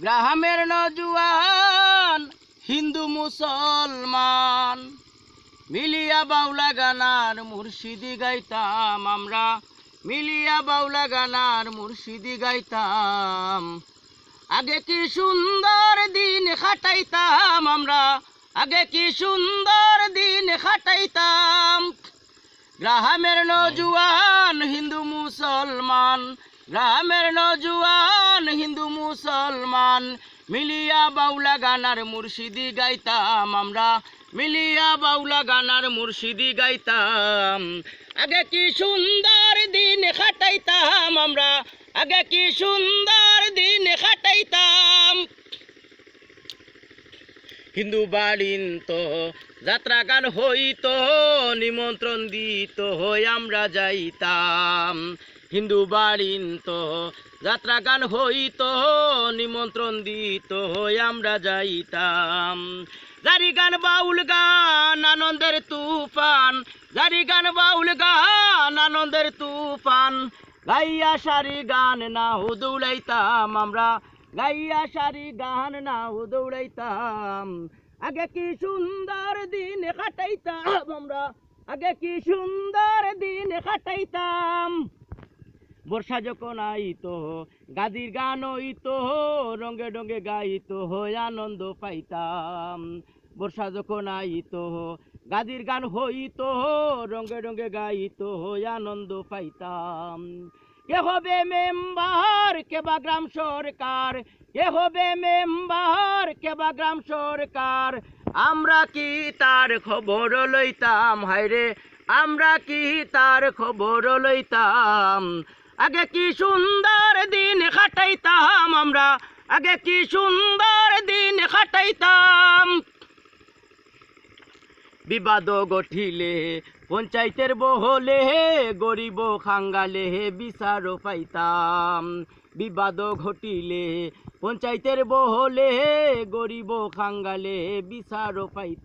গ্রামের নজুয়ান হিন্দু মুসলমান। মিলিয়া বাউলা গানার মুর্শিদি গাইতাম আমরা। মিলিয়া বাউলা গানার মুর্শিদি গাইতাম। আগে কি সুন্দর দিন খাটাইতাম আমরা। আগে কি সুন্দর দিন খাটাইতাম। গ্রামের নজুয়ান হিন্দু মুসলমান গ্রামের নজুয়ান হিন্দু মুসলমান। মিলিয়া বাউলা গানার মুর্শিদি গাইতাম আমরা, মিলিয়া বাউলা গানার মুর্শিদি গাইতাম। আগে কি সুন্দর দিন খাটাইতাম আমরা, আগে কি সুন্দর দিন খাটাইতাম হিন্দু বাড়িন তো, যাত্রা গান হইতো, নিমন্ত্রণ দিত, হই আমরা যাইতাম। হিন্দু বাড়িন তো, যাত্রা গান হইতো, নিমন্ত্রণ দিত, হই আমরা যাইতাম। জারি গান বাউল গান, আনন্দের তুফান। জারি গান বাউল গান, আনন্দের তুফান। গাইয়া সারি গান না দৌড়াইতাম আমরা। গাইয়া সারি গান না দৌড়াইতাম। আগে কি সুন্দর দিন কাটাইতাম আমরা। আগে কি সুন্দর দিন কাটাইতাম। বর্ষা যখন আইতো, গাদির গান হইতো, রঙে ডঙ্গে গাইতো আনন্দ পাইতাম। বর্ষা যখন আইতো, গাদির গান হইতো, রঙে ডঙ্গে গাইতো আনন্দ পাইতাম। কে হবে মেম্বার কে বা গ্রাম সরকার কে হবে মেম্বার কে বা গ্রাম সরকার। আমরা কি তার খবর লইতাম? হায়রে, আমরা কি তার খবর লইতাম? আগে কি সুন্দর দিন কাটাইতাম আমরা? আগে কি সুন্দর দিন কাটাইতাম বিবাদ গঠিলে, পঞ্চায়েতের বহলে গরিব খাঙ্গালে বিচার পাইতাম। বিবাদ ঘটিলে, পঞ্চায়েতের বহলে গরিব খাঙ্গালে বিচার পাইতাম।